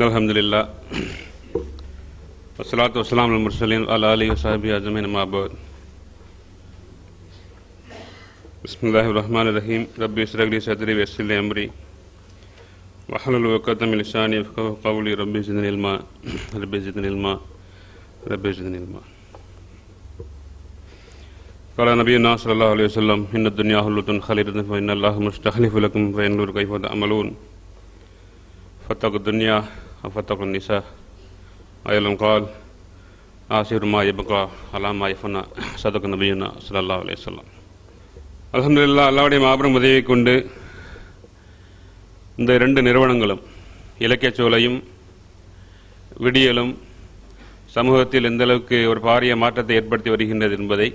الحمد لله والصلاة والسلام على المرسلين وعلى آله وصحبه أجمعين أما بعد. بسم الله الرحمن الرحيم. ربي اشرح لي صدري ويسر لي أمري. واحلل عقدة من لساني يفقهوا قولي. ربي زدني علما. ربي زدني علما. ربي زدني علما. قال نبينا صلى الله عليه وسلم إن الدنيا هلة خالدة فإن الله مستخلف لكم فينظر كيف تعملون؟ فاتقوا الدنيا وفاتقوا النساء أيضا قال آخر ما يبقى على ما يفنى صدق نبينا صلى الله عليه وسلم அல்ஹம்துலில்லாஹ் அல்லாவுடைய மாபெரும் உதவியை கொண்டு இந்த இரண்டு நிறுவனங்களும் இலக்கியச் சோலையும் விடியலும் சமூகத்தில் எந்த அளவுக்கு ஒரு பாரிய மாற்றத்தை ஏற்படுத்தி வருகின்றது என்பதை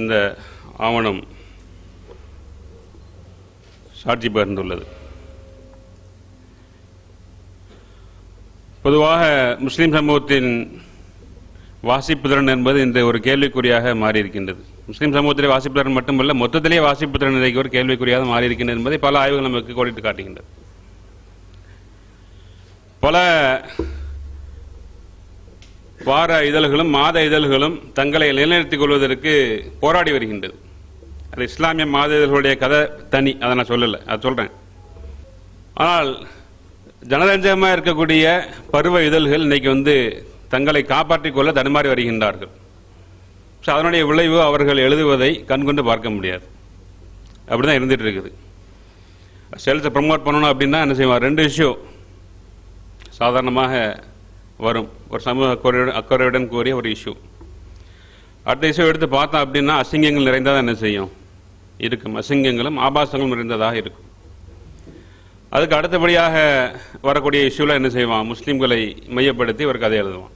இந்த ஆவணம் சாட்சி பகிர்ந்துள்ளது பொதுவாக முஸ்லீம் சமூகத்தின் வாசிப்பு திறன் என்பது இந்த ஒரு கேள்விக்குறியாக மாறியிருக்கின்றது. முஸ்லீம் சமூகத்திலே வாசிப்பு திறன் மட்டுமல்ல மொத்தத்திலேயே வாசிப்பு திறன் இன்றைக்கு ஒரு கேள்விக்குறியாக மாறியிருக்கின்றது என்பதை பல ஆய்வுகள் நமக்கு கோடிட்டு காட்டுகின்றது. பல வார இதழ்களும் மாத இதழ்களும் தங்களை நிலைநிறுத்திக் கொள்வதற்கு போராடி வருகின்றது. அது இஸ்லாமிய மாத இதழ்களுடைய கதை தனி அதை நான் சொல்லலை அதை சொல்கிறேன் ஆனால் ஜனரஞ்சகமாக இருக்கக்கூடிய பருவ இதழ்கள் இன்னைக்கு வந்து தங்களை காப்பாற்றிக் கொள்ள தடுமாறி வருகின்றார்கள். ஸோ அதனுடைய விளைவு அவர்கள் எழுதுவதை கண்கொண்டு பார்க்க முடியாது. அப்படி தான் இருந்துட்டு இருக்குது. சேல்ஸை ப்ரமோட் பண்ணணும் அப்படின்னா என்ன செய்வார் ரெண்டு விஷயம் சாதாரணமாக வரும். ஒரு சமூக அக்கறையுடன் அக்கறையுடன் கூறிய ஒரு இஷ்யூ அடுத்த இஷ்யூ எடுத்து பார்த்தோம் அப்படின்னா அசிங்கங்கள் நிறைந்ததாக என்ன செய்யும்? இருக்கும். அசிங்கங்களும் ஆபாசங்களும் நிறைந்ததாக இருக்கும். அதுக்கு அடுத்தபடியாக வரக்கூடிய இஷ்யூவில் என்ன செய்வான்? முஸ்லீம்களை மையப்படுத்தி ஒரு கதை எழுதுவான்.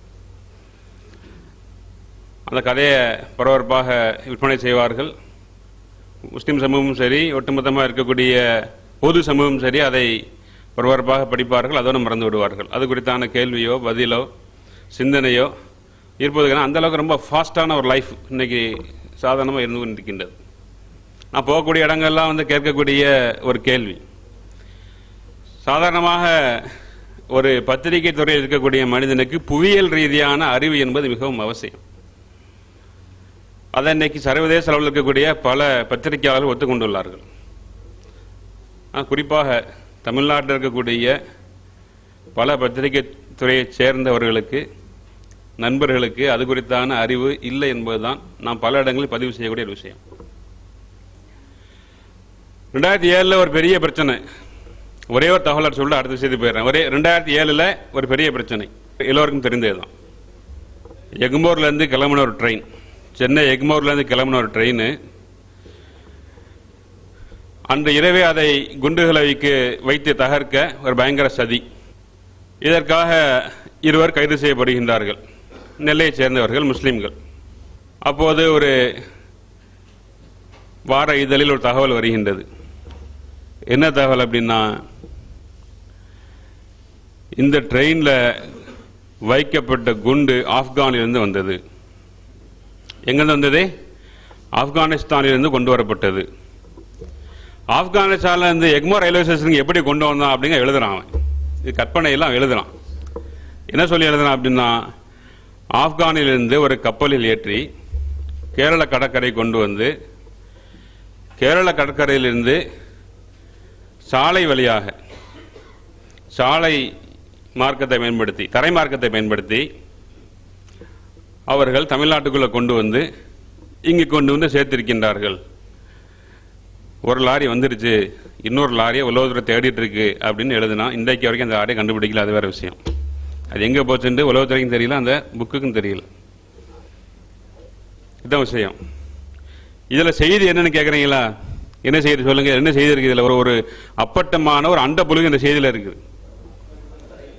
அந்த கதையை பரபரப்பாக விற்பனை செய்வார்கள். முஸ்லீம் சமூகமும் சரி ஒட்டுமொத்தமாக இருக்கக்கூடிய பொது சமூகமும் சரி அதை பரபரப்பாக படிப்பார்கள் அதோடு மறந்து விடுவார்கள். அது குறித்தான கேள்வியோ பதிலோ சிந்தனையோ இருப்பதுக்கான அந்த அளவுக்கு ரொம்ப ஃபாஸ்டான ஒரு லைஃப் இன்னைக்கு சாதாரணமாக இருந்து கொண்டிருக்கின்றது. நான் போகக்கூடிய இடங்கள்லாம் வந்து கேட்கக்கூடிய ஒரு கேள்வி. சாதாரணமாக ஒரு பத்திரிகை துறையில் இருக்கக்கூடிய மனிதனுக்கு புவியியல் ரீதியான அறிவு என்பது மிகவும் அவசியம். அதை இன்னைக்கு சர்வதேச அளவில் இருக்கக்கூடிய பல பத்திரிகையாளர்கள் ஒத்துக்கொண்டுள்ளார்கள். குறிப்பாக தமிழ்நாட்டில் இருக்கக்கூடிய பல பத்திரிகை துறையைச் சேர்ந்தவர்களுக்கு நண்பர்களுக்கு அது குறித்தான அறிவு இல்லை என்பதுதான் நாம் பல இடங்களில் பதிவு செய்யக்கூடிய ஒரு விஷயம். ரெண்டாயிரத்தி ஏழில் ஒரு பெரிய பிரச்சனை. ஒரே ஒரு தகவல் சொல்லிட்டு அடுத்த செய்தி போயிடுறேன். ஒரே ரெண்டாயிரத்தி ஏழில் ஒரு பெரிய பிரச்சனை. எல்லோருக்கும் தெரிந்தது தான் எக்மோர்லேருந்து கிளம்புன ஒரு ட்ரெயின் சென்னை எக்மோர்லேருந்து கிளம்புன ஒரு ட்ரெயின் அன்று இரவே அதை குண்டுகளை வைக்க வைத்து தகர்க்க ஒரு பயங்கர சதி. இதற்காக இருவர் கைது செய்யப்படுகின்றார்கள். நெல்லையைச் சேர்ந்தவர்கள் முஸ்லீம்கள். அப்போது ஒரு வார இதழில் ஒரு தகவல் வருகின்றது. என்ன தகவல் அப்படின்னா இந்த ட்ரெயினில் வைக்கப்பட்ட குண்டு ஆப்கானிலிருந்து வந்தது. எங்கேருந்து வந்தது? ஆப்கானிஸ்தானிலிருந்து கொண்டு வரப்பட்டது. ஆப்கானிஸ்தானில் இருந்து எக்மோ ரயில்வே ஸ்டேஷனுக்கு எப்படி கொண்டு வந்தான் அப்படிங்க எழுதுறான் அவன். இது கற்பனையெல்லாம் எழுதுறான். என்ன சொல்லி எழுதுறான் அப்படின்னா ஆப்கானிலிருந்து ஒரு கப்பலில் ஏற்றி கேரள கடற்கரை கொண்டு வந்து கேரள கடற்கரையிலிருந்து சாலை வழியாக சாலை மார்க்கத்தை பயன்படுத்தி தரை மார்க்கத்தை பயன்படுத்தி அவர்கள் தமிழ்நாட்டுக்குள்ளே கொண்டு வந்து இங்கு கொண்டு வந்து சேர்த்திருக்கின்றார்கள். ஒரு லாரி வந்துருச்சு இன்னொரு லாரியை உலகத்துறை தேடிட்டு இருக்கு அப்படின்னு எழுதுனா இன்றைக்கு வரைக்கும் அந்த லாரியை கண்டுபிடிக்கல அது வேற விஷயம். அது எங்கே போச்சுன்னு உலகத்துறைக்கும் தெரியல அந்த புக்குக்கும் தெரியல. இதுதான் விஷயம். இதில் செய்தி என்னன்னு கேட்குறீங்களா என்ன செய்தி சொல்லுங்க? என்ன செய்திருக்கு இதில்? ஒரு ஒரு அப்பட்டமான ஒரு அண்ட புழுகு இந்த செய்தியில் இருக்குது.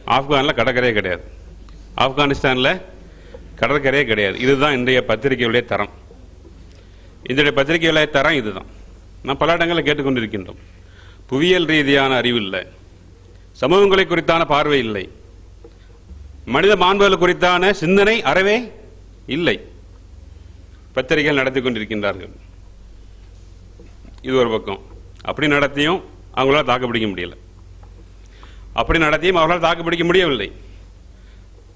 ஆப்கானில் கடற்கரையே கிடையாது. ஆப்கானிஸ்தானில் கடற்கரையே கிடையாது. இதுதான் இன்றைய பத்திரிகையுடைய தரம். இன்றைய பத்திரிகையுடைய தரம் இதுதான். நான் பல இடங்களில் கேட்டுக்கொண்டிருக்கின்றோம். புவியியல் ரீதியான அறிவு இல்லை. சமூகங்களை குறித்தான பார்வை இல்லை. மனித மாண்புகள் குறித்தான சிந்தனை அறவே இல்லை. பத்திரிகைகள் நடத்தி கொண்டிருக்கின்றார்கள் இது ஒரு பக்கம். அப்படி நடத்தியும் அவங்களால தாக்கு பிடிக்க முடியல. அப்படி நடத்தியும் அவர்களால் தாக்கு பிடிக்க முடியவில்லை.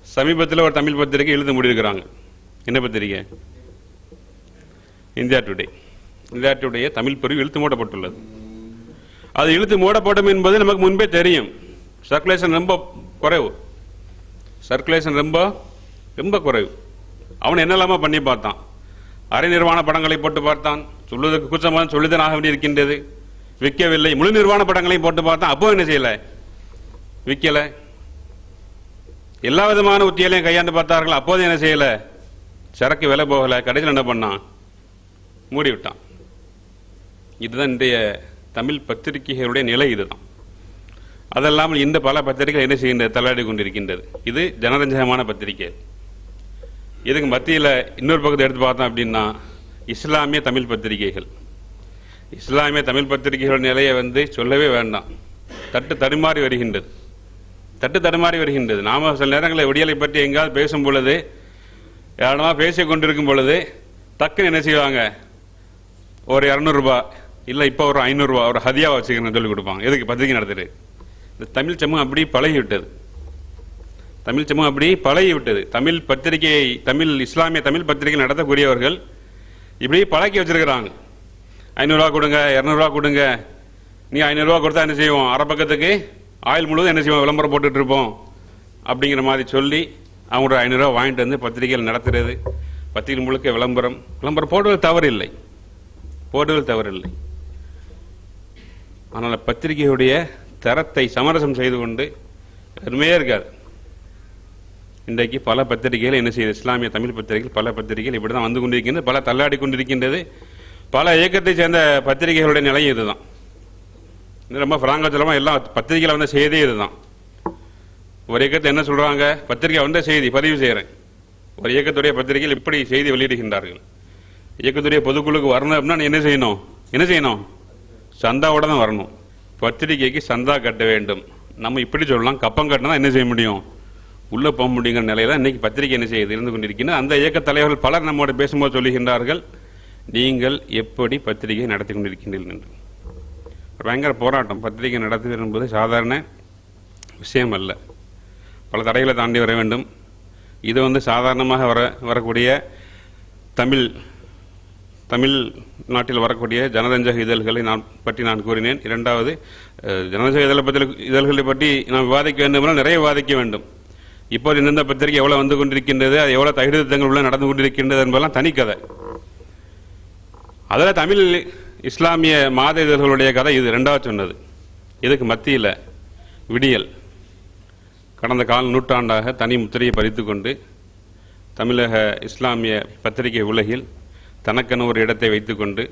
சமீபத்தில் ஒரு தமிழ் பத்திரிகை எழுத முடியிருக்கிறாங்க. என்ன பத்திரிகை? India today India today Tamil பிரிவு இழுத்து மூடப்பட்டுள்ளது. அது இழுத்து மூடப்படும் என்பது நமக்கு முன்பே தெரியும். சர்க்குலேஷன் ரொம்ப குறைவு. சர்க்குலேஷன் ரொம்ப ரொம்ப குறைவு. அவன் என்னெல்லாமா பண்ணி பார்த்தான். அரை நிர்வாண படங்களை போட்டு பார்த்தான். சொல்வதற்கு கூச்சமாக சொல்லிதான் ஆக வேண்டியிருக்கின்றது. விற்கவில்லை. முழு நிர்வாண படங்களையும் போட்டு பார்த்தான் அப்போ என்ன செய்யல? விற்கல. எல்லா விதமான உத்திகளையும் கையாண்டு பார்த்தார்கள். அப்போது என்ன செய்யல? சரக்கு விலை போகல. கடைசியில் என்ன பண்ணான்? மூடி விட்டான். இதுதான் இன்றைய தமிழ் பத்திரிகைகளுடைய நிலை இதுதான். அதல்லாமல் இந்த பல பத்திரிகைகள் என்ன செய்கின்றது தலையாடி கொண்டிருக்கின்றது. இது ஜனரஞ்சகமான பத்திரிகை. இதுக்கு மத்தியில் இன்னொரு பக்கத்தை எடுத்து பார்த்தோம் அப்படின்னா இஸ்லாமிய தமிழ் பத்திரிகைகள். இஸ்லாமிய தமிழ் பத்திரிகைகள் நிலையை வந்து சொல்லவே வேண்டாம். தட்டு தடுமாறி வருகின்றது. தட்டு தடுமாறி வருகின்றது. நாம சில நேரங்களில் விடியலை பற்றி எங்காவது பேசும் பொழுது யாரமா பேசி கொண்டிருக்கும் பொழுது டக்குன்னு என்ன செய்வாங்க? ஒரு இரநூறுபா இல்லை இப்போ ஒரு ஐநூறுரூவா ஒரு ஹதியா வச்சுக்கணும் சொல்லி கொடுப்பாங்க. எதுக்கு? பத்திரிகை நடத்துட்டு இந்த தமிழ் சமூகம் அப்படி பழகிவிட்டது. தமிழ் சமூகம் அப்படி பழகிவிட்டது. தமிழ் பத்திரிகையை தமிழ் இஸ்லாமிய தமிழ் பத்திரிகை நடத்தக்கூடியவர்கள் இப்படி பழக்கி வச்சிருக்கிறாங்க. ஐநூறுரூவா கொடுங்க இரநூறுவா கொடுங்க. நீ ஐநூறுரூவா கொடுத்தா என்ன செய்வோம்? அரை பக்கத்துக்கு ஆயில் முழுவதும் என்ன செய்வோம்? விளம்பரம் போட்டுட்டு இருப்போம். அப்படிங்கிற மாதிரி சொல்லி அவங்களோட ஐநூறுரூவா வாங்கிட்டு வந்து பத்திரிகைகள் நடத்துறது. பத்திரிகை முழுக்க விளம்பரம். விளம்பரம் போடுவது தவறு இல்லை போடுவது இல்லை ஆனால் பத்திரிகையுடைய தரத்தை சமரசம் செய்து கொண்டு எதுவுமே இருக்காது இன்றைக்கு பல பத்திரிகைகள் என்ன செய்யுது இஸ்லாமிய தமிழ் பத்திரிகைகள் பல பத்திரிகைகள் இப்படி தான் வந்து கொண்டிருக்கின்றது பல தள்ளாடி கொண்டிருக்கின்றது பல இயக்கத்தை சேர்ந்த பத்திரிகைகளுடைய நிலையும் இதுதான். ரொம்ப ஃப்ராங்கா சொல்லாம எல்லாம் பத்திரிகையில் வந்த செய்தியே இதுதான். ஒரு இயக்கத்தை என்ன சொல்கிறாங்க பத்திரிகை வந்த செய்தி பதிவு செய்கிறேன் ஒரு இயக்கத்துடைய பத்திரிகையில் இப்படி செய்தி வெளியிடுகின்றார்கள். இயக்கத்துடைய பொதுக்குழுக்கு வரணும் அப்படின்னா என்ன செய்யணும்? என்ன செய்யணும்? சந்தாவோட தான் வரணும். பத்திரிகைக்கு சந்தா கட்ட வேண்டும். நம்ம இப்படி சொல்லலாம் கப்பம் கட்டினா என்ன செய்ய முடியும்? உள்ளே போக முடியுங்கிற நிலையில் இன்னைக்கு பத்திரிகை என்ன செய்யுது? இருந்து கொண்டிருக்கின்றன அந்த இயக்க தலைவர்கள் பலர் நம்மோட பேசும்போது சொல்லுகின்றார்கள் நீங்கள் எப்படி பத்திரிகை நடத்தி கொண்டிருக்கின்றீர்கள் என்று? பயங்கர போராட்டம். பத்திரிகை நடத்துவது என்பது சாதாரண விஷயம் அல்ல. பல தடைகளை தாண்டி வர வேண்டும். இது வந்து சாதாரணமாக வர வரக்கூடிய தமிழ் தமிழ் நாட்டில் வரக்கூடிய ஜனரஞ்சக இதழ்களை நான் பற்றி நான் கூறினேன். இரண்டாவது ஜனரஞ்சக இதழை பற்றி இதழ்களை பற்றி நாம் விவாதிக்க வேண்டுமென்றால் நிறைய விவாதிக்க வேண்டும். இப்போது இந்தந்த பத்திரிகை எவ்வளோ வந்து கொண்டிருக்கின்றது அது எவ்வளோ தகுதித்தங்கள் உள்ள நடந்து கொண்டிருக்கின்றது என்பதெல்லாம் தனிக்கதை அதில் தமிழ் இஸ்லாமிய மாத இதழ்களுடைய கதை இது ரெண்டாவது சொன்னது. இதுக்கு மத்தியில் விடியல். கடந்த கால நூற்றாண்டாக தனி முத்திரையை பறித்து கொண்டு தமிழக இஸ்லாமிய பத்திரிகை உலகில் தனக்கென ஒரு இடத்தை வைத்துக்கொண்டு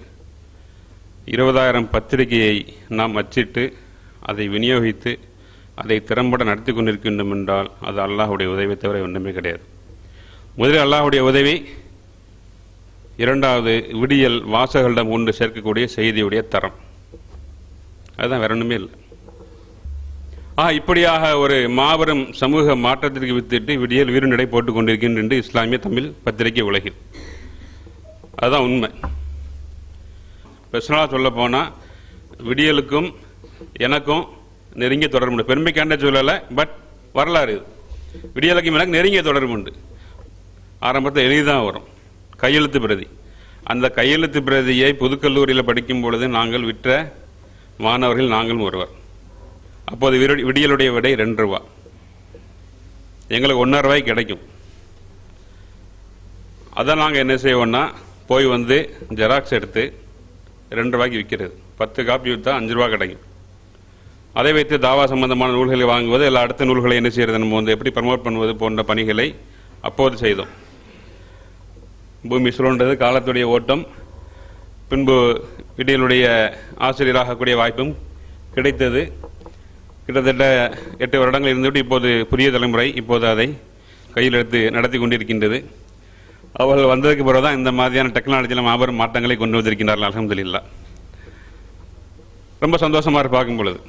இருபதாயிரம் பத்திரிகையை நாம் அச்சிட்டு அதை விநியோகித்து அதை திறம்பட நடத்தி கொண்டிருக்கின்றோம் என்றால் அது அல்லாஹுடைய உதவியை தவிர ஒன்றுமே கிடையாது. முதலில் அல்லாஹுடைய உதவி இரண்டாவது விடியல் வாசகர்களிடம் கொண்டு சேர்க்கக்கூடிய செய்தியுடைய தரம். அதுதான் வேற ஒன்றுமே இல்லை. ஆ இப்படியாக ஒரு மாபெரும் சமூக மாற்றத்திற்கு வித்திட்டு விடியல் வீரநடை போட்டுக் கொண்டிருக்கின்ற இஸ்லாமிய தமிழ் பத்திரிகை உலகில். அதுதான் உண்மை. பெர்சனலாக சொல்ல போனால் விடியலுக்கும் எனக்கும் நெருங்கிய தொடர்பு உண்டு பெருமைக்காண்ட சொல்லலை பட் வரலாறு. இது எனக்கு நெருங்கிய தொடர்பு உண்டு ஆரம்பத்தில் எழுதி தான் வரும். கையெழுத்து பிரதி. அந்த கையெழுத்து பிரதியை புதுக்கல்லூரியில் படிக்கும் பொழுது நாங்கள் விற்ற மாணவர்கள் நாங்களும் ஒருவர். அப்போது விடியலுடைய விடை ரெண்டு ரூபா. எங்களுக்கு ஒன்றரை ரூபாய் கிடைக்கும். அதை நாங்கள் என்ன செய்வோம்னா போய் வந்து ஜெராக்ஸ் எடுத்து ரெண்டு ரூபாய்க்கு விற்கிறது பத்து காப்பி விற்றா அஞ்சு ரூபா கிடைக்கும். அதை வைத்து தாவா சம்பந்தமான நூல்களை வாங்குவது எல்லா அடுத்த நூல்களை என்ன செய்யறது நம்ம வந்து எப்படி ப்ரமோட் பண்ணுவது போன்ற பணிகளை அப்போது செய்தோம். பூமி சுழன்றது காலத்துடைய ஓட்டம் பின்பு விடியலுடைய ஆசிரியராகக்கூடிய வாய்ப்பும் கிடைத்தது. கிட்டத்தட்ட எட்டு வருடங்கள் இருந்துவிட்டு இப்போது புதிய தலைமுறை இப்போது அதை கையில் எடுத்து நடத்தி கொண்டிருக்கின்றது. அவர்கள் வந்ததுக்கு பிறகு தான் இந்த மாதிரியான டெக்னாலஜியில் மாபெரும் மாற்றங்களை கொண்டு வந்திருக்கின்றார்கள் அலமதுல்லா ரொம்ப சந்தோஷமாக பார்க்கும் பொழுது.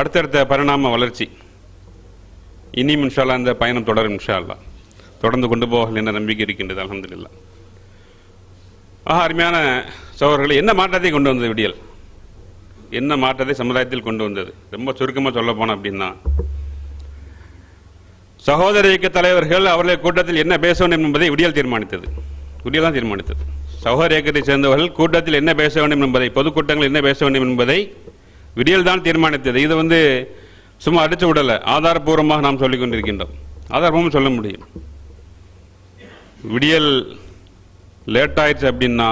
அடுத்தடுத்த பரிணாம வளர்ச்சி. இனியும் இன்ஷால்லா அந்த பயணம் தொடரும் இன்ஷால்லா தொடர்ந்து கொண்டு போகல என்ற நம்பிக்கை இருக்கின்றது அலமதுல்லா ஆஹா அருமையான சோழர்களை என்ன மாற்றத்தை கொண்டு வந்தது விடியல்? என்ன மாற்றத்தை சமுதாயத்தில் கொண்டு வந்தது? ரொம்ப சுருக்கமாக சொல்ல போனோம் அப்படின்னா சகோதர இயக்க தலைவர்கள் அவர்களை கூட்டத்தில் என்ன பேச வேண்டும் என்பதை விடியல் தீர்மானித்தது. விடியல் தான் தீர்மானித்தது. சகோதர இயக்கத்தை சேர்ந்தவர்கள் கூட்டத்தில் என்ன பேச வேண்டும் என்பதை பொதுக்கூட்டங்கள் என்ன பேச வேண்டும் என்பதை விடியல் தான் தீர்மானித்தது. இது வந்து சும்மா அடிச்சு விடலை. ஆதாரபூர்வமாக நாம் சொல்லிக் கொண்டிருக்கின்றோம். ஆதாரபூர்வம் சொல்ல முடியும். விடியல் லேட் ஆயிடுச்சு அப்படின்னா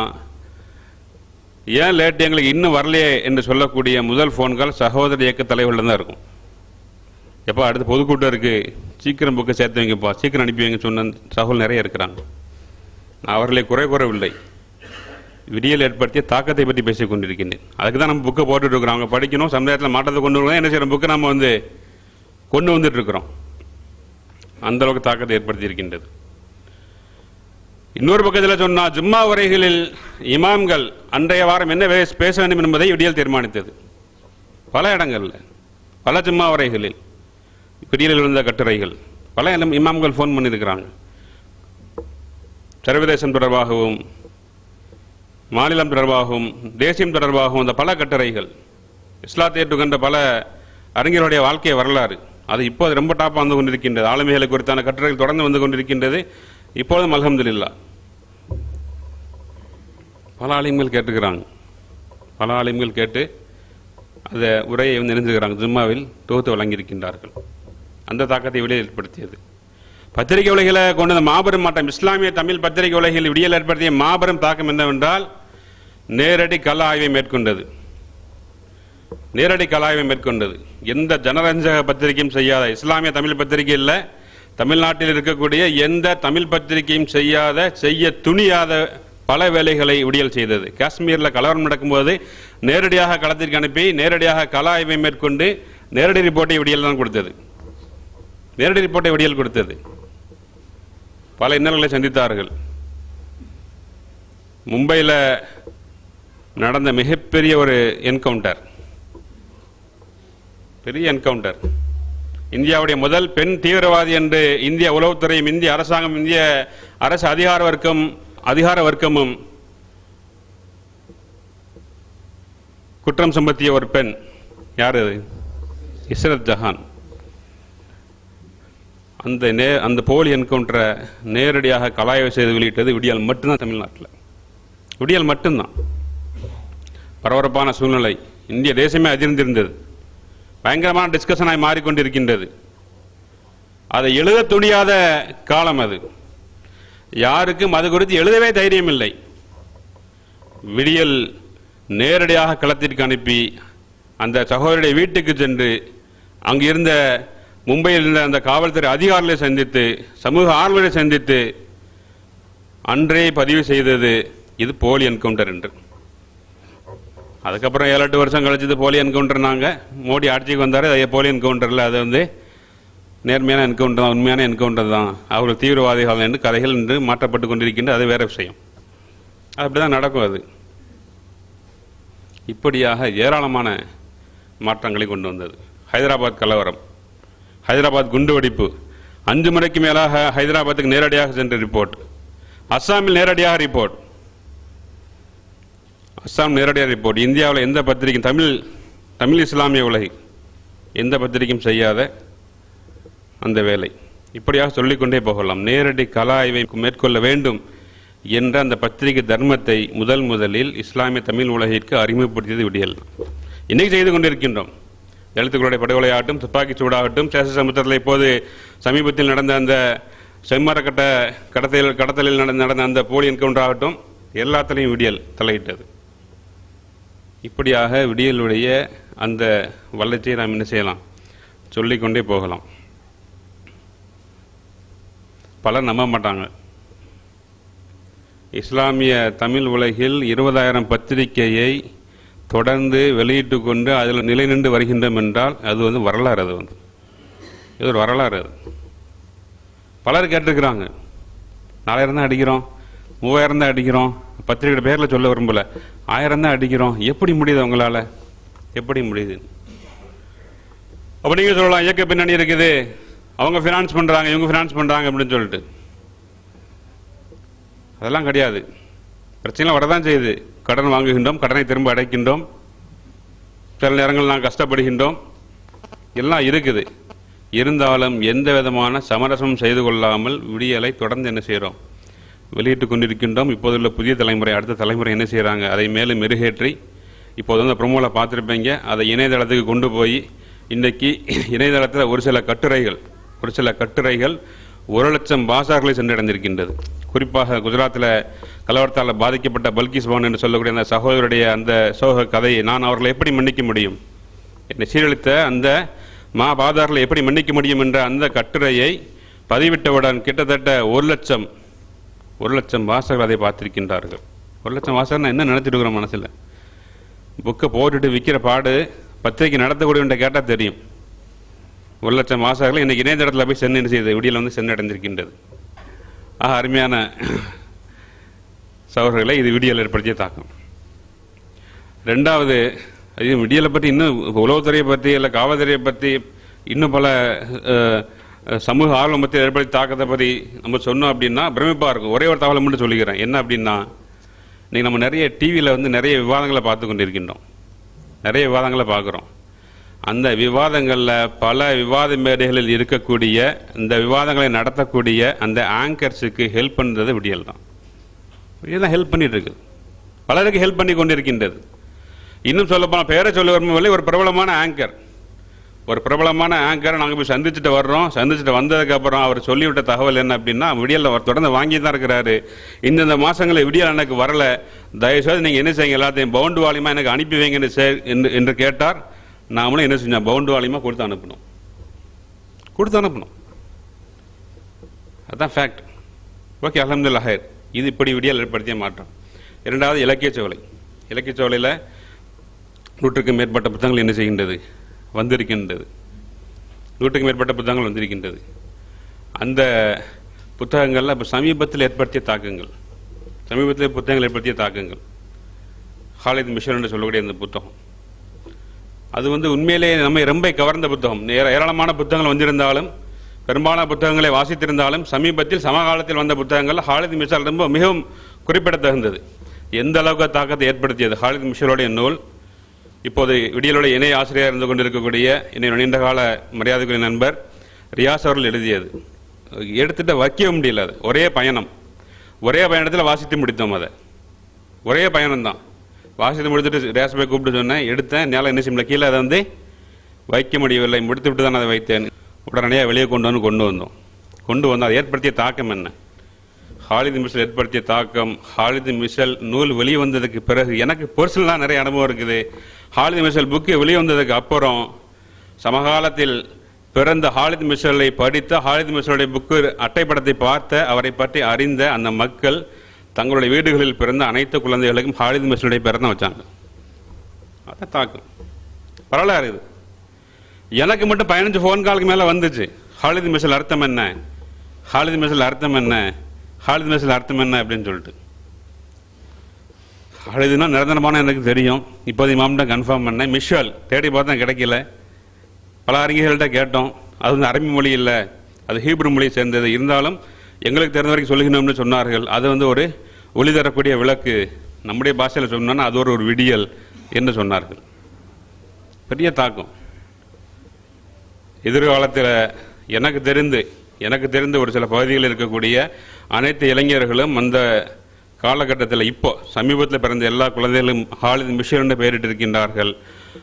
ஏன் லேட் எங்களுக்கு இன்னும் வரலையே என்று சொல்லக்கூடிய முதல் ஃபோன்கள் சகோதர இயக்க தலைவர்கள் தான் இருக்கும். எப்போ அடுத்து பொதுக்கூட்டம் இருக்குது சீக்கிரம் புக்கை சேர்த்து வைங்கப்பா. சீக்கிரம் அனுப்பி வைங்க சொன்ன சகோதரர் நிறைய இருக்கிறாங்க. நான் அவர்களை குறை கூறவில்லை. விடியல் ஏற்படுத்திய தாக்கத்தை பற்றி பேசிக் கொண்டிருக்கின்றேன். அதுக்கு தான் நம்ம புக்கை போட்டுட்டு இருக்கிறோம் அவங்க படிக்கணும் சமுதாயத்தில் மாற்றத்தை கொண்டு வரணும் என்ன செய்கிற புக்கை நம்ம வந்து கொண்டு வந்துட்டு இருக்கிறோம் அந்த அளவுக்கு தாக்கத்தை ஏற்படுத்தி இருக்கின்றது இன்னொரு பக்கத்தில் சொன்னா ஜும்மா உரைகளில் இமாம்கள் அன்றைய வாரம் என்ன பேச- வேண்டும் என்பதை விடியல் தீர்மானித்தது. பல இடங்கள்ல பல ஜும்மா உரைகளில் விடியலில் இருந்த கட்டுரைகள் பல இடம் இமாம்கள் ஃபோன் பண்ணியிருக்கிறாங்க. சர்வதேசம் தொடர்பாகவும் மாநிலம் தொடர்பாகவும் தேசியம் தொடர்பாகவும் அந்த பல கட்டுரைகள் இஸ்லாத்தை ஏற்றுக்கொண்ட பல அறிஞர்களுடைய வாழ்க்கை வரலாறு அது இப்போது ரொம்ப டாப்பாக வந்து கொண்டிருக்கின்றது. ஆளுமைகளை குறித்தான கட்டுரைகள் தொடர்ந்து வந்து கொண்டிருக்கின்றது. இப்பொழுதும் அல்ஹம்துலில்லாஹ் பல ஆலிம்கள் கேட்டுக்கிறாங்க பல ஆலிம்கள் கேட்டு அந்த உரையை வந்து நினைஞ்சுக்கிறாங்க ஜும்மாவில் தொகுத்து வழங்கியிருக்கின்றார்கள். அந்த தாக்கத்தை வெளியே ஏற்படுத்தியது. பத்திரிகை உலகில் கொண்டு வந்த மாபெரும் மாற்றம். இஸ்லாமிய தமிழ் பத்திரிகை உலகில் விடியல் ஏற்படுத்திய மாபெரும் தாக்கம் என்னவென்றால் நேரடி கள ஆய்வை மேற்கொண்டது. நேரடி கள ஆய்வை மேற்கொண்டது. எந்த ஜனரஞ்சக பத்திரிகையும் செய்யாத இஸ்லாமிய தமிழ் பத்திரிகை இல்லை தமிழ்நாட்டில் இருக்கக்கூடிய எந்த தமிழ் பத்திரிகையும் செய்யாத செய்ய துணியாத பல வேலைகளை விடியல் செய்தது. காஷ்மீரில் கலவரம் நடக்கும்போது நேரடியாக களத்திற்கு அனுப்பி நேரடியாக கள ஆய்வை மேற்கொண்டு நேரடி ரிப்போர்ட்டை விடியல் தான் கொடுத்தது. நேரடி ரிப்போர்ட்டை விடியல் கொடுத்தது. பல இன்னல்களை சந்தித்தார்கள். மும்பையில் நடந்த மிகப்பெரிய ஒரு என்கவுண்டர் பெரிய என்கவுண்டர் இந்தியாவுடைய முதல் பெண் தீவிரவாதி என்று இந்திய உளவுத்துறையும் இந்திய அரசாங்கம் இந்திய அரசு அதிகார வர்க்கம் அதிகார வர்க்கமும் குற்றம் சுமத்திய ஒரு பெண். யார் அது? இஸ்ரத் ஜஹான். அந்த நே அந்த போலி என்கவுண்டரை நேரடியாக கலாய்வு செய்து வெளியிட்டது விடியல் மட்டும்தான் தமிழ்நாட்டில். விடியல் மட்டும்தான். பரபரப்பான சூழ்நிலை. இந்திய தேசமே அதிர்ந்திருந்தது. பயங்கரமான டிஸ்கஷனாக மாறிக்கொண்டிருக்கின்றது. அதை எழுத துணியாத காலம் அது. யாருக்கும் அது குறித்து எழுதவே தைரியம் இல்லை விடியல் நேரடியாக களத்திற்கு அனுப்பி அந்த சகோதரியுடைய வீட்டுக்கு சென்று அங்கிருந்த மும்பையில் இருந்த அந்த காவல்துறை அதிகாரிகளை சந்தித்து சமூக ஆர்வலரை சந்தித்து அன்றே பதிவு செய்தது இது போலி என்கவுண்டர் என்று. அதுக்கப்புறம் ஏழு எட்டு வருஷம் கழிச்சது போலி என்கவுண்டர் நாங்கள் மோடி ஆட்சிக்கு வந்தார் அது போலி என்கவுண்டரில் அது வந்து நேர்மையான என்கவுண்டர் தான் உண்மையான என்கவுண்டர் தான். அவர்கள் தீவிரவாதிகள் என்று கதைகள் என்று மாற்றப்பட்டு கொண்டிருக்கின்றது அது வேற விஷயம். அப்படி தான் நடக்கும் அது. இப்படியாக ஏராளமான மாற்றங்களை கொண்டு வந்தது. ஹைதராபாத் கலவரம். ஹைதராபாத் குண்டுவெடிப்பு. அஞ்சு முறைக்கு மேலாக ஹைதராபாத்துக்கு நேரடியாக சென்ற ரிப்போர்ட். அஸ்ஸாமில் நேரடியாக ரிப்போர்ட். அஸ்ஸாம் நேரடியாக ரிப்போர்ட். இந்தியாவில் எந்த பத்திரிகையும் தமிழ் தமிழ் இஸ்லாமிய உலகை எந்த பத்திரிகையும் செய்யாத அந்த வேலை. இப்படியாக சொல்லிக்கொண்டே போகலாம். நேரடி கல ஆய்வை மேற்கொள்ள வேண்டும் என்ற அந்த பத்திரிகை தர்மத்தை முதல் முதலில் இஸ்லாமிய தமிழ் உலகிற்கு அறிமுகப்படுத்தியது விடியல். இன்னைக்கு செய்து கொண்டிருக்கின்றோம். எழுத்துக்களுடைய படுகொலையாகட்டும் துப்பாக்கிச் சூடாகட்டும் சேஷ சமுத்திரத்தில் இப்போது சமீபத்தில் நடந்த அந்த செம்மரக்கட்ட கடத்தல் கடத்தலில் நடந்த நடந்த அந்த போலி என்கவுண்டர் ஆகட்டும் எல்லாத்துலேயும் விடியல் தலையிட்டது. இப்படியாக விடியலுடைய அந்த வளர்ச்சியை நாம் என்ன செய்யலாம்? சொல்லிக்கொண்டே போகலாம். பலர் நம்ப மாட்டாங்க. இஸ்லாமிய தமிழ் உலகில் இருபதாயிரம் பத்திரிகையை தொடர்ந்து வெளியிட்டு கொண்டு அதில் நிலை நின்று வருகின்றோம் என்றால் அது வந்து வரலாறு அது வந்து. இது ஒரு வரலாறு அது. பலர் கேட்டிருக்கிறாங்க. நாலாயிரம் தான் அடிக்கிறோம். மூவாயிரம் தான் அடிக்கிறோம். பத்திரிகை பேரில் சொல்ல விரும்பல. ஆயிரம் தான் அடிக்கிறோம். எப்படி முடியுது உங்களால்? எப்படி முடியுது? அப்போ நீங்கள் சொல்லலாம் இயக்க பின்னணி இருக்குது. அவங்க ஃபினான்ஸ் பண்ணுறாங்க இவங்க ஃபினான்ஸ் பண்ணுறாங்க அப்படின்னு சொல்லிட்டு. அதெல்லாம் கிடையாது. பிரச்சனை வரதான் செய்யுது. கடன் வாங்குகின்றோம் கடனை திரும்ப அடைக்கின்றோம். சில நேரங்கள் நாங்கள் கஷ்டப்படுகின்றோம். எல்லாம் இருக்குது. இருந்தாலும் எந்த விதமான சமரசம் செய்து கொள்ளாமல் விடியலை தொடர்ந்து என்ன செய்கிறோம் வெளியிட்டு கொண்டிருக்கின்றோம். இப்போதுள்ள புதிய தலைமுறை அடுத்த தலைமுறை என்ன செய்கிறாங்க அதை மேலும் மெருகேற்றி இப்போது வந்து ப்ரொமோவில் பார்த்துருப்பீங்க. அதை இணையதளத்துக்கு கொண்டு போய் இன்றைக்கி இணையதளத்தில் ஒரு சில கட்டுரைகள் ஒரு சில கட்டுரைகள் ஒரு லட்சம் பாசார்களை சென்றடைந்திருக்கின்றது. குறிப்பாக குஜராத்தில் கலவரத்தால் பாதிக்கப்பட்ட பல்கிஸ் பவன் என்று சொல்லக்கூடிய அந்த சகோதரருடைய அந்த சோக கதையை நான் அவர்களை எப்படி மன்னிக்க முடியும்? என்னை சீரழித்த அந்த மா பாதார்களை எப்படி மன்னிக்க முடியும் என்ற அந்த கட்டுரையை பதிவிட்டவுடன் கிட்டத்தட்ட ஒரு லட்சம் ஒரு லட்சம் வாசகர்கள் அதை பார்த்திருக்கின்றார்கள். ஒரு லட்சம் வாசகர் என்ன நினைச்சிருக்கிறோம் மனசில்? புக்கை போட்டுட்டு விற்கிற பாடு பத்திரிக்கை நடத்தக்கூடிய கேட்டால் தெரியும். ஒரு லட்சம் வாசகர்கள் இன்னைக்கு இணையதளத்தில் போய் சென்று செய்யுது? விடியல் வந்து சென்றடைந்திருக்கின்றது ஆக அருமையான சகோதரர்களை இது விடியல் ஏற்படுத்திய தாக்கம். ரெண்டாவது இது விடியலை பற்றி இன்னும் உளவுத்துறையை பற்றி இல்லை காவல்துறையை பற்றி இன்னும் பல சமூக ஆர்வம் பற்றி ஏற்படுத்தி தாக்கத்தை பற்றி நம்ம சொன்னோம் அப்படின்னா பிரமிப்பாக இருக்கும். ஒரே ஒரு தகவலை மட்டும் சொல்லிக்கிறேன். என்ன அப்படின்னா இன்றைக்கி நம்ம நிறைய டிவியில் வந்து நிறைய விவாதங்களை பார்த்து கொண்டிருக்கின்றோம். நிறைய விவாதங்களை பார்க்குறோம். அந்த விவாதங்களில் பல விவாத மேடைகளில் இருக்கக்கூடிய இந்த விவாதங்களை நடத்தக்கூடிய அந்த ஆங்கர்ஸுக்கு ஹெல்ப் பண்ணுறது விடியல் தான். விடியல் தான் ஹெல்ப் பண்ணிட்டு இருக்குது பலருக்கு ஹெல்ப் பண்ணி கொண்டிருக்கின்றது. இன்னும் சொல்லப்போனால் பேரை சொல்ல வரும்போது ஒரு பிரபலமான ஆங்கர் ஒரு பிரபலமான ஆங்கரை நாங்கள் போய் சந்திச்சுட்டு வர்றோம். சந்திச்சுட்டு வந்ததுக்கப்புறம் அவர் சொல்லிவிட்ட தகவல் என்ன அப்படின்னா விடியலில் அவர் தொடர்ந்து வாங்கி தான் இருக்கிறாரு. இந்தந்த மாதங்களில் விடியல் எனக்கு வரலை. தயவுசெய்து நீங்கள் என்ன செய்யுங்க எல்லாத்தையும் பவுண்டு வாலியமாக எனக்கு அனுப்பி வைங்கன்னு என்று என்று கேட்டார். நாமளும் என்ன செஞ்சோம்? பவுண்டு வாலியமாக கொடுத்து அனுப்பணும். கொடுத்து அனுப்பணும். அதுதான் ஃபேக்ட் ஓகே அலமதுல்லா ஹயர் இது இப்படி விடியல் ஏற்படுத்திய மாற்றம். இரண்டாவது இலக்கிய சோலை. இலக்கிய சோலையில் நூற்றுக்கும் மேற்பட்ட புத்தகங்கள் என்ன செய்கின்றது? வந்திருக்கின்றது. நூற்றுக்கும் மேற்பட்ட புத்தகங்கள் வந்திருக்கின்றது. அந்த புத்தகங்களில் இப்போ சமீபத்தில் ஏற்படுத்திய தாக்கங்கள். சமீபத்தில் புத்தகங்கள் ஏற்படுத்திய தாக்கங்கள். ஹாலித் மிஷன் என்று சொல்லக்கூடிய அந்த புத்தகம். அது வந்து உண்மையிலேயே நம்மை ரொம்ப கவர்ந்த புத்தகம். ஏராளமான புத்தகங்கள் வந்திருந்தாலும் பெரும்பாலான புத்தகங்களை வாசித்திருந்தாலும் சமீபத்தில் சமகாலத்தில் வந்த புத்தகங்கள் ஹாலித் மிஷால் ரொம்ப மிகவும் குறிப்பிடத்தகுந்தது. எந்த அளவுக்கு தாக்கத்தை ஏற்படுத்தியது? ஹாலித் மிஷலுடைய நூல் இப்போது விடியலுடைய இணை ஆசிரியர் இருந்து கொண்டிருக்கக்கூடிய என்னுடைய நீண்டகால மரியாதைக்குரிய நண்பர் ரியாஸ் அவர்கள் எழுதியது. எடுத்துகிட்ட வைக்கவும் முடியல அது. ஒரே பயணம். ஒரே பயணத்தில் வாசித்து முடித்தோம் அதை. ஒரே பயணம்தான். வாசித்து முடித்துட்டு ரியாஸ் கூப்பிட்டு சொன்னேன். எடுத்தேன். நேரம் என்ன செய்யல கீழே அதை வந்து வைக்க முடியவில்லை. முடித்து விட்டு தான் அதை வைத்தேன். உடனடியாக வெளியே கொண்டு வந்து கொண்டு வந்தோம். கொண்டு வந்தால் அதை ஏற்படுத்திய தாக்கம் என்ன? ஹாலித் மிஷல் ஏற்படுத்திய தாக்கம். ஹாலித் மிஷல் நூல் வெளியே வந்ததுக்கு பிறகு எனக்கு பர்சனலாக நிறைய அனுபவம் இருக்குது. ஹாலித் மிஷல் புக்கு வெளியே வந்ததுக்கு அப்புறம் சமகாலத்தில் பிறந்த ஹாலித் மிஷலை படித்த ஹாலித் மிஷலுடைய புக்கு அட்டைப்படத்தை பார்த்த அவரை பற்றி அறிந்த அந்த மக்கள் தங்களுடைய வீடுகளில் பிறந்த அனைத்து குழந்தைகளுக்கும் ஹாலித் மிஷலுடைய பேரை தான் வச்சாங்க. அதான் தாக்கம். பரவாயில்ல இது. எனக்கு மட்டும் பதினஞ்சு ஃபோன் காலுக்கு மேலே வந்துச்சு. ஹாலித் மிஷல் அர்த்தம் என்ன? ஹாலித் மிஷல் அர்த்தம் என்ன? ஹாலித் மிஷல் அர்த்தம் என்ன? அப்படின்னு சொல்லிட்டு. ஹாலிதுனா நிரந்தரமான எனக்கு தெரியும். இப்போது இமாம்கிட்ட கன்ஃபார்ம் பண்ணேன். மிஷல் தேடி பார்த்தா கிடைக்கல. பல அறிஞர்கள்ட்ட கேட்டோம். அது வந்து அரபி மொழி இல்லை. அது ஹீப்ரு மொழியை சேர்ந்தது. இருந்தாலும் எங்களுக்கு தெரிந்த வரைக்கும் சொல்லுகினோம்னு சொன்னார்கள். அது வந்து ஒரு ஒளி தரக்கூடிய விளக்கு. நம்முடைய பாஷையில் சொன்னோன்னா அது ஒரு ஒரு விடியல் என்று சொன்னார்கள். பெரிய தாக்கம். எதிர்காலத்தில் எனக்கு தெரிந்து எனக்கு தெரிந்த ஒரு சில பகுதிகளில் இருக்கக்கூடிய அனைத்து இளைஞர்களும் அந்த காலகட்டத்தில் இப்போ சமீபத்தில் பிறந்த எல்லா குழந்தைகளும் ஹாலித் மிஷின் என்று பெயரிட்டு இருக்கின்றார்கள்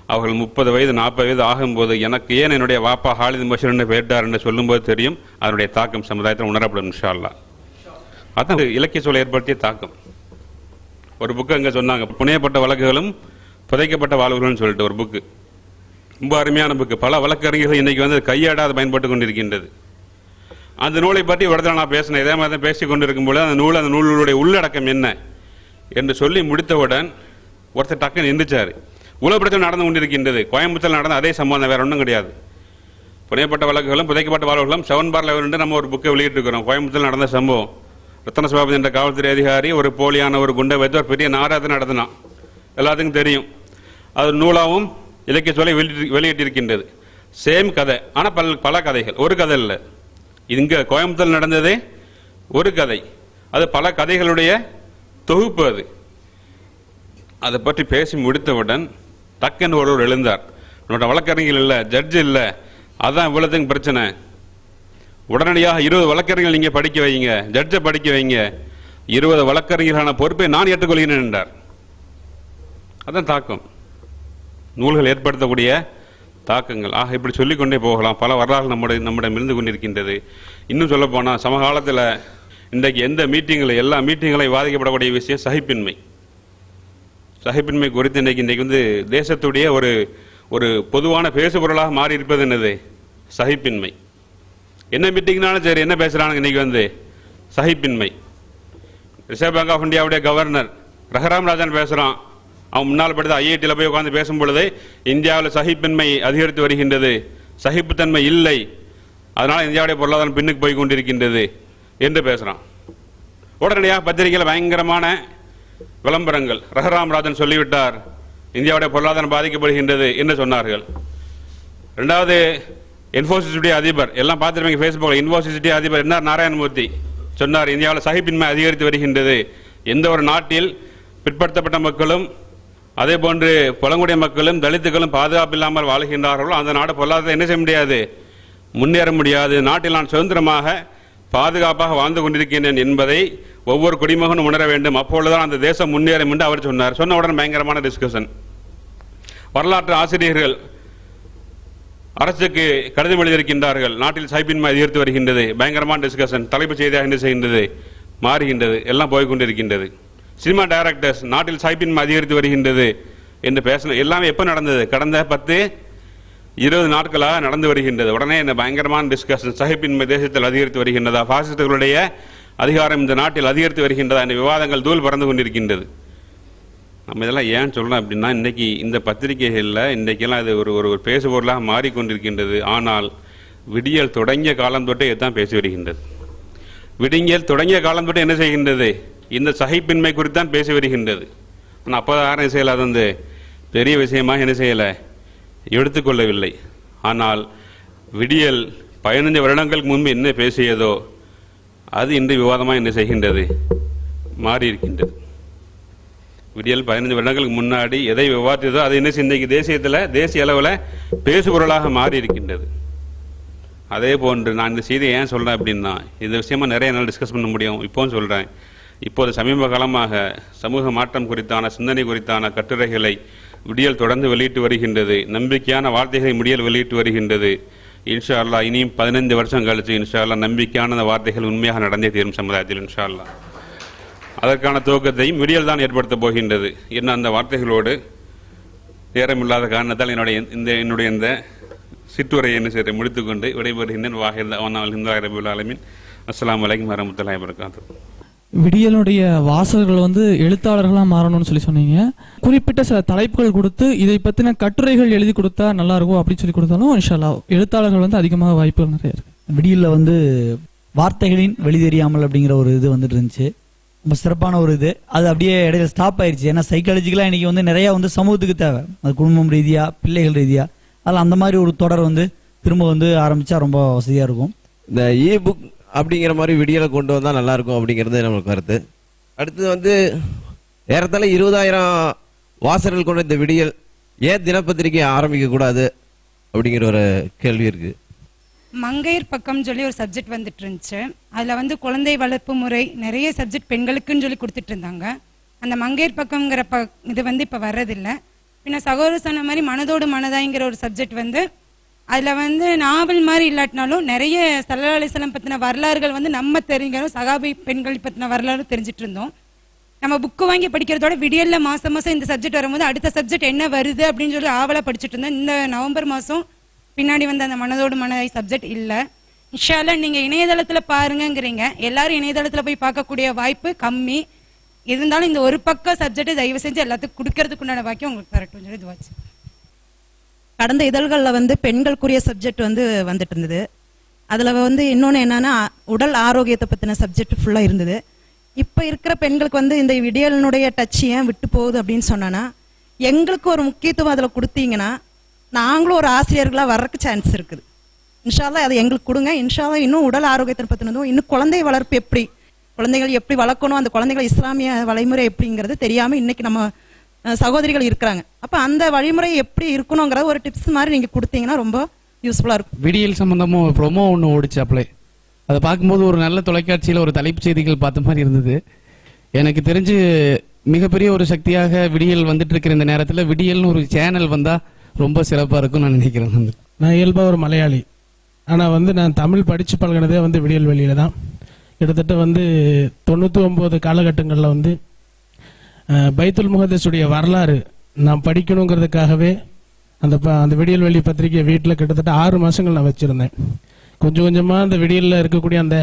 அவர்கள் முப்பது வயது நாற்பது வயது ஆகும்போது எனக்கு ஏன் என்னுடைய வாப்பா ஹாலித் மிஷர் என்று என்று சொல்லும்போது தெரியும் அதனுடைய தாக்கம் சமுதாயத்தில் உணரப்படும் இன்ஷால்லா அதான் இலக்கிய சூழல் ஏற்படுத்திய தாக்கம். ஒரு புக்கு அங்கே சொன்னாங்க புனையப்பட்ட வழக்குகளும் புதைக்கப்பட்ட வாழ்வுகளும் சொல்லிட்டு ஒரு புக்கு ரொம்ப அருமையான புக்கு பல வழக்கறிஞர்கள் இன்னைக்கு வந்து கையாடாத பயன்பட்டு கொண்டிருக்கின்றது. அந்த நூலை பற்றி இடத்துல நான் பேசினேன். இதே மாதிரி தான் பேசி கொண்டிருக்கும் பொழுது அந்த நூல் அந்த நூலுடைய உள்ளடக்கம் என்ன? என்று சொல்லி முடித்தவுடன் ஒருத்தர் டக்குன்னு எந்திரிச்சார் உலகப்படத்தில் நடந்து கொண்டிருக்கின்றது. கோயம்புத்தூர் நடந்த அதே சம்பவம் வேற ஒன்றும் கிடையாது. புனையப்பட்ட வழக்குகளும் புதைக்கப்பட்ட வாழ்வுகளும் செவன் பார் லெவல் நம்ம ஒரு புக்கை வெளியிட்டிருக்கிறோம். கோயம்புத்தூர் நடந்த சம்பவம். ரத்தன சபாபதி என்ற காவல்துறை அதிகாரி ஒரு போலியான ஒரு குண்டை வைத்து ஒரு பெரிய நாராயத்தை நடத்தினான். எல்லாத்துக்கும் தெரியும். அது நூலாகவும் இலக்கிய சொல்லை வெளியிட்டு வெளியிட்டிருக்கின்றது. சேம் கதை. ஆனால் பல பல கதைகள். ஒரு கதை இல்லை. இங்கே கோயம்புத்தூர் நடந்ததே ஒரு கதை. அது பல கதைகளுடைய தொகுப்பு அது. அதை பற்றி பேசி முடித்தவுடன் டக்குன்னு ஒருவர் எழுந்தார். நம்மளோட வழக்கறிஞர்கள் இல்லை ஜட்ஜ் இல்லை அதான் இவ்வளோத்துக்கும் பிரச்சனை. உடனடியாக இருபது வழக்கறிஞர்கள் நீங்கள் படிக்க வைங்க ஜட்ஜை படிக்க வைங்க. இருபது வழக்கறிஞர்களான பொறுப்பை நான் ஏற்றுக்கொள்கிறேன் என்றார். அதான் தாக்கம். நூல்கள் ஏற்படுத்தக்கூடிய தாக்கங்கள். ஆக இப்படி சொல்லிக்கொண்டே போகலாம். பல வரலாறு நம்முடைய நம்மிடம் இருந்து கொண்டிருக்கின்றது. இன்னும் சொல்ல போனால் சமகாலத்தில் இன்றைக்கு எந்த மீட்டிங்கில் எல்லா மீட்டிங்களையும் பாதிக்கப்படக்கூடிய விஷயம் சகிப்பின்மை. சகிப்பின்மை குறித்து இன்னைக்கு இன்னைக்கு வந்து தேசத்துடைய ஒரு ஒரு பொதுவான பேசுபொருளாக மாறி இருப்பது என்னது? சகிப்பின்மை என்ன மீட்டிங்னாலும் சரி என்ன பேசுகிறானுங்க இன்னைக்கு வந்து? சகிப்பின்மை ரிசர்வ் பேங்க் ஆஃப் இந்தியாவுடைய கவர்னர் ரகராம் ராஜன் பேசுகிறான் அவன் முன்னால் படித்த ஐஐடியில் போய் உட்காந்து பேசும் பொழுது இந்தியாவில் சகிப்பின்மை அதிகரித்து வருகின்றது. சகிப்புத்தன்மை இல்லை. அதனால் இந்தியாவுடைய பொருளாதாரம் பின்னுக்கு போய் கொண்டிருக்கின்றது என்று பேசுகிறான் உடனடியாக பத்திரிகையில் பயங்கரமான விளம்பரங்கள். ரகராமராஜன் சொல்லிவிட்டார் இந்தியாவுடைய பொருளாதாரம் பாதிக்கப்படுகின்றது என்று சொன்னார்கள். ரெண்டாவது இன்ஃபோசிஸுடைய அதிபர் எல்லாம் பார்த்துருப்பீங்க ஃபேஸ்புக்கில் இன்ஃபோசிஸுடைய அதிபர் என்ன நாராயணமூர்த்தி சொன்னார் இந்தியாவில் சகிப்பின்மை அதிகரித்து வருகின்றது. எந்த ஒரு நாட்டில் பிற்படுத்தப்பட்ட மக்களும் அதே போன்று பழங்குடிய மக்களும் தலித்துகளும் பாதுகாப்பு இல்லாமல் வாழ்கின்றார்களோ அந்த நாடு பொருளாதாரத்தை என்ன செய்ய முடியாது? முன்னேற முடியாது. நாட்டில் நான் சுதந்திரமாக பாதுகாப்பாக வாழ்ந்து கொண்டிருக்கின்றேன் என்பதை ஒவ்வொரு குடிமகனும் உணர வேண்டும். அப்பொழுதுதான் அந்த தேசம் முன்னேறும் என்று அவர் சொன்னார். சொன்ன உடனே பயங்கரமான டிஸ்கஷன் வரலாற்று ஆசிரியர்கள் அரசுக்கு கடிதம் எழுதியிருக்கின்றார்கள். நாட்டில் சைபின்மை அதிகரித்து வருகின்றது. பயங்கரமான டிஸ்கஷன் தலைப்பு செய்தியாக என்ன செய்கின்றது? மாறுகின்றது. எல்லாம் போய்கொண்டிருக்கின்றது சினிமா டைரக்டர்ஸ் நாட்டில் சைபின்மை அதிகரித்து வருகின்றது என்று பேசணும் எல்லாமே எப்போ நடந்தது? கடந்த பத்து இருபது நாட்களாக நடந்து வருகின்றது. உடனே இந்த பயங்கரமான டிஸ்கஷன் சகிப்பின்மை தேசத்தில் அதிகரித்து வருகின்றதா? பாசிஸ்டுகளுடைய அதிகாரம் இந்த நாட்டில் அதிகரித்து வருகின்றதா இந்த விவாதங்கள் தூள் பறந்து கொண்டிருக்கின்றது. நம்ம இதெல்லாம் ஏன் சொல்லணும் அப்படின்னா இன்றைக்கி இந்த பத்திரிகைகளில் இன்றைக்கெல்லாம் இது ஒரு ஒரு ஒரு பேசுபொருளாக மாறிக்கொண்டிருக்கின்றது. ஆனால் விடியல் தொடங்கிய காலம் தொட்டே இதுதான் பேசி வருகின்றது. விடியல் தொடங்கிய காலம் தொட்டு என்ன செய்கின்றது? இந்த சகிப்பின்மை குறித்து தான் பேசி வருகின்றது. ஆனால் அப்போ யாரும் செய்யலை? அது வந்து பெரிய விஷயமாக என்ன செய்யலை? எடுத்துக்கொள்ளவில்லை. ஆனால் விடியல் பதினைந்து வருடங்களுக்கு முன்பு என்ன பேசியதோ அது இன்று விவாதமாக என்ன செய்கின்றது? மாறியிருக்கின்றது. விடியல் பதினைந்து வருடங்களுக்கு முன்னாடி எதை விவாதித்ததோ அது என்ன செய்ய- இன்றைக்கு தேசியத்தில் தேசிய அளவில் பேசுபொருளாக மாறி இருக்கின்றது அதே போன்று நான் இந்த செய்தியை ஏன் சொல்கிறேன் அப்படின்னா இந்த விஷயமா நிறைய நாள் டிஸ்கஸ் பண்ண முடியும். இப்போவும் சொல்கிறேன் இப்போது சமீப காலமாக சமூக மாற்றம் குறித்தான சிந்தனை குறித்தான கட்டுரைகளை விடியல் தொடர்ந்து வெளியிட்டு வருகின்றது. நம்பிக்கையான வார்த்தைகளை முடியல் வெளியிட்டு வருகின்றது. இன்ஷா அல்லாஹ் இனியும் பதினைந்து வருஷம் கழித்து இன்ஷா அல்லாஹ் நம்பிக்கையான அந்த வார்த்தைகள் உண்மையாக நடந்தே தீரும் சமுதாயத்தில் இன்ஷா அல்லா அதற்கான துவக்கத்தையும் விடியல் தான் ஏற்படுத்தப் போகின்றது. என்ன அந்த வார்த்தைகளோடு நேரமில்லாத காரணத்தால் என்னுடைய இந்த என்னுடைய இந்த சிற்றுரையை என்ன செய்ய முடித்துக்கொண்டு விடைபெறுகின்றேன். வாஹிர் அவனால் ஹிந்தா ரபுல் ஆலமின். அஸ்லாம் அலைக்கும் வரமத்துல்லாஹி வரகாத்து விடியலுடைய வாசகர்கள் வந்து எழுத்தாளர்களாக மாறணும்னு சொல்லி சொன்னீங்க. குறிப்பிட்ட சில தலைப்புகள் கொடுத்து இதை பற்றின கட்டுரைகள் எழுதி கொடுத்தா நல்லா இருக்கும் அப்படின்னு சொல்லி கொடுத்தாலும் இன்ஷால்லா எழுத்தாளர்கள் வந்து அதிகமாக வாய்ப்புகள் நிறைய இருக்கு. விடியல்ல வந்து வார்த்தைகளின் வெளிதெரியாமல் அப்படிங்கிற ஒரு இது வந்துட்டு இருந்துச்சு. ரொம்ப சிறப்பான ஒரு இது. அது அப்படியே இடையில ஸ்டாப் ஆயிருச்சு. ஏன்னா சைக்காலஜிக்கலாக இன்னைக்கு வந்து நிறைய வந்து சமூகத்துக்கு தேவை. அது குடும்பம் ரீதியா பிள்ளைகள் ரீதியா. அதில் அந்த மாதிரி ஒரு தொடர் வந்து திரும்ப வந்து ஆரம்பிச்சா ரொம்ப வசதியா இருக்கும். இந்த இ புக் அப்படிங்கிற மாதிரி விடியலை கொண்டு வந்தால் நல்லாயிருக்கும் அப்படிங்கிறது நம்மளுக்கு கருத்து. அடுத்தது வந்து ஏறத்தாழ இருபதாயிரம் வாசகர்கள் கொண்ட இந்த விடியல் ஏன் தினப்பத்திரிகை ஆரம்பிக்கக்கூடாது அப்படிங்கிற ஒரு கேள்வி இருக்கு. மங்கையர் பக்கம் சொல்லி ஒரு சப்ஜெக்ட் வந்துட்டு இருந்துச்சு அதில் வந்து குழந்தை வளர்ப்பு முறை நிறைய சப்ஜெக்ட் பெண்களுக்குன்னு சொல்லி கொடுத்துட்டு இருந்தாங்க அந்த மங்கையர் பக்கம்ங்கிற ப இது வந்து இப்போ வர்றதில்லை. பின்ன சகோதரர் சொன்ன மாதிரி மனதோடு மனதாய்ங்கிற ஒரு சப்ஜெக்ட் வந்து அதில் வந்து நாவல் மாதிரி இல்லாட்டினாலும் நிறைய சல்லா அலிஸ்லாம் பற்றின வரலாறுகள் வந்து நம்ம தெரிஞ்சாலும் சகாபி பெண்கள் பற்றின வரலாறு தெரிஞ்சிட்டு இருந்தோம். நம்ம புக்கு வாங்கி படிக்கிறதோட விடியல்ல மாதம் மாதம் இந்த சப்ஜெக்ட் வரும்போது அடுத்த சப்ஜெக்ட் என்ன வருது அப்படின்னு சொல்லி ஆவலாக படிச்சுட்டு இருந்தேன் இந்த நவம்பர் மாதம் பின்னாடி வந்து அந்த மனதோடு மனதை சப்ஜெக்ட் இல்லை. இன்ஷால்லா நீங்கள் இணையதளத்தில் பாருங்கங்கிறீங்க. எல்லாரும் இணையதளத்தில் போய் பார்க்கக்கூடிய வாய்ப்பு கம்மி. இருந்தாலும் இந்த ஒரு பக்கம் சப்ஜெக்ட்டு தயவு செஞ்சு எல்லாத்துக்கும் கொடுக்கறதுக்குண்டான வாக்கியம் உங்களுக்கு தரட்டும். சொல்லி இதுவாச்சு கடந்த இதழ்களில் வந்து பெண்களுக்குரிய சப்ஜெக்ட் வந்து வந்துட்டு இருந்தது அதில் வந்து இன்னொன்று என்னன்னா உடல் ஆரோக்கியத்தை பற்றின சப்ஜெக்ட் ஃபுல்லாக இருந்தது. இப்போ இருக்கிற பெண்களுக்கு வந்து இந்த விடியலினுடைய டச் ஏன் விட்டு போகுது அப்படின்னு சொன்னோன்னா எங்களுக்கு ஒரு முக்கியத்துவம் அதில் கொடுத்தீங்கன்னா நாங்களும் ஒரு ஆசிரியர்களாக வர்றதுக்கு சான்ஸ் இருக்குது. இன்ஷால்லா அதை எங்களுக்கு கொடுங்க. இன்ஷால்லா இன்னும் உடல் ஆரோக்கியத்தை பற்றினதும் இன்னும் குழந்தை வளர்ப்பு எப்படி குழந்தைகள் எப்படி வளர்க்கணும் அந்த குழந்தைகள் இஸ்லாமிய வழிமுறை எப்படிங்கிறது தெரியாமல் இன்னைக்கு நம்ம சகோதரிகள் இருக்கிறாங்க. அப்ப அந்த வழிமுறை எப்படி இருக்கணுங்கிறத ஒரு டிப்ஸ் மாதிரி நீங்க கொடுத்தீங்கன்னா ரொம்ப யூஸ்ஃபுல்லா இருக்கும். விடியல் சம்பந்தமா ஒரு ப்ரொமோ ஒன்று ஓடிச்சு அப்பளே அதை பார்க்கும்போது ஒரு நல்ல தொலைக்காட்சியில் ஒரு தலைப்புச் செய்திகள் பார்த்த மாதிரி இருந்தது. எனக்கு தெரிஞ்சு மிகப்பெரிய ஒரு சக்தியாக விடியல் வந்துட்டு இருக்கிற இந்த நேரத்தில் விடியல்னு ஒரு சேனல் வந்தா ரொம்ப சிறப்பா இருக்கும்னு நான் நினைக்கிறேன் வந்து நான் இயல்பாக ஒரு மலையாளி. ஆனால் வந்து நான் தமிழ் படித்து பழகினதே வந்து விடியல் வெளியில தான். கிட்டத்தட்ட வந்து தொண்ணூற்றி ஒம்பது காலகட்டங்களில் வந்து பைத்துல் முகதஸுடைய வரலாறு நான் படிக்கணுங்கிறதுக்காகவே அந்த ப அந்த விடியல் வெளி பத்திரிக்கை வீட்டில் கிட்டத்தட்ட ஆறு மாதங்கள் நான் வச்சுருந்தேன். கொஞ்சம் கொஞ்சமாக அந்த விடியலில் இருக்கக்கூடிய அந்த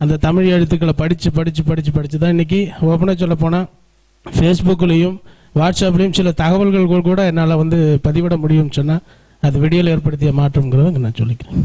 அந்த தமிழ் எழுத்துக்களை படித்து படித்து படித்து படித்து தான் இன்றைக்கி ஓப்பனாக சொல்ல போனால் ஃபேஸ்புக்லேயும் வாட்ஸ்அப்லேயும் சில தகவல்கள் கூட என்னால் வந்து பதிவிட முடியும்னு சொன்னால் அது விடியல் ஏற்படுத்திய மாற்றம்ங்கிறத நான் சொல்லிக்கிறேன்.